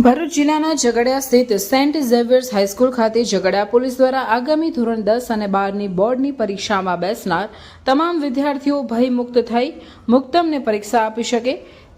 ભરૂચ જિલ્લાના ઝઘડિયા સ્થિત Saint Xavier's high school ખાતે ઝઘડિયા પોલીસ દ્વારા આગામી ધોરણ દસ અને બારની બોર્ડની પરીક્ષામાં બેસનાર તમામ વિદ્યાર્થીઓ ભયમુક્ત થઈ મુક્તમને પરીક્ષા આપી શકે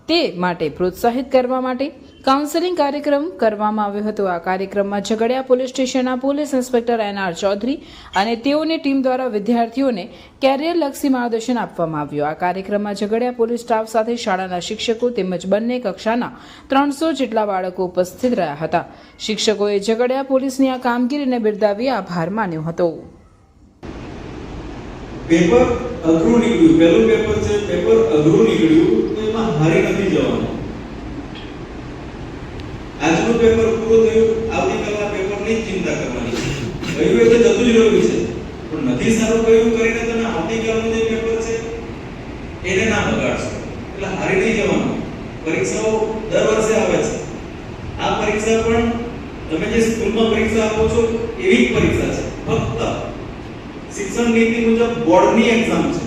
તે માટે પ્રોત્સાહિત કરવા માટે કાઉન્સેલિંગ કાર્યક્રમ કરવામાં આવ્યો હતો. આ કાર્યક્રમમાં ઝઘડિયા પોલીસ સ્ટેશનના police inspector N R Chaudhary અને તેઓની ટીમ દ્વારા વિદ્યાર્થીઓને કેરિયરલક્ષી માર્ગદર્શન આપવામાં આવ્યું. આ કાર્યક્રમમાં ઝઘડિયા પોલીસ સ્ટાફ સાથે શાળાના શિક્ષકો તેમજ બંને કક્ષાના ત્રણસો જેટલા બાળકો ઉપસ્થિત રહ્યા હતા. શિક્ષકોએ ઝઘડિયા પોલીસની આ કામગીરીને બિરદાવી આભાર માન્યો હતો. પેપર અઘરું નીકળ્યું. પહેલું પેપર છે, પેપર અઘરું નીકળ્યું, તો એમાં હારી નથી જવાનું. આજનું પેપર પૂરું થયું, આવતીકાલના પેપરની ચિંતા કરવાની. છે એટલે જતું જ રહ્યું છે. પણ નથી સારું કયું કરીને તમે આવતીકાલનું જે પેપર છે, એને ના બગાડશો. એટલે હારી નહીં જવાનું. પરીક્ષાઓ દર વર્ષે આવે છે. આ પરીક્ષા પણ તમે જે સ્કૂલમાં પરીક્ષા આપો છો, એવી જ પરીક્ષા છે. ફક્ત શિક્ષણ નીતિ મુજબ બોર્ડની એક્ઝામ છે.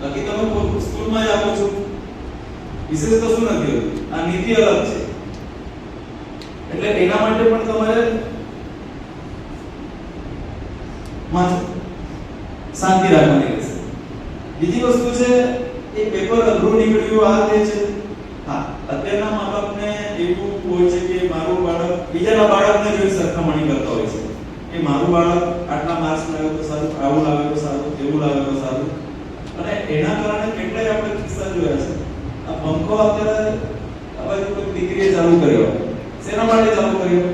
બાકી તમે સ્કૂલમાં જ આપો છો. વિશેષ કશું નથી હોતું? આ નીતિ અલગ છે. એટલે એના માટે પણ તમારે શાંતિ રાખવાની રહેશે. બીજી વસ્તુ છે, એ પેપર અઘરું નીકળ્યું, આ તે છે. હા, અત્યારના મા બાપને એવું હોય છે કે મારું બાળક, બીજાના બાળકને જોઈ સરખામણી કરતા હોય છે. કે મારું બાળક આટલા માર્ક્સ લાવ્યો તો સારું, આવું લાવ્યો તો સારું, એવું લાવ્યો સારું. અને એના કારણે કેટલાય આપણે કિસ્સા જોયા છે. આ પંખો અત્યારે અમારી કોઈ દીકરીએ ચાલુ કર્યો. શેના માટે ચાલુ કર્યો?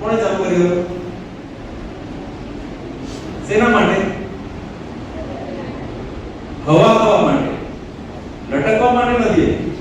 કોણે ચાલુ કર્યો? શેના માટે? હવા ખાવા માટે. લટકવા માટે નથી.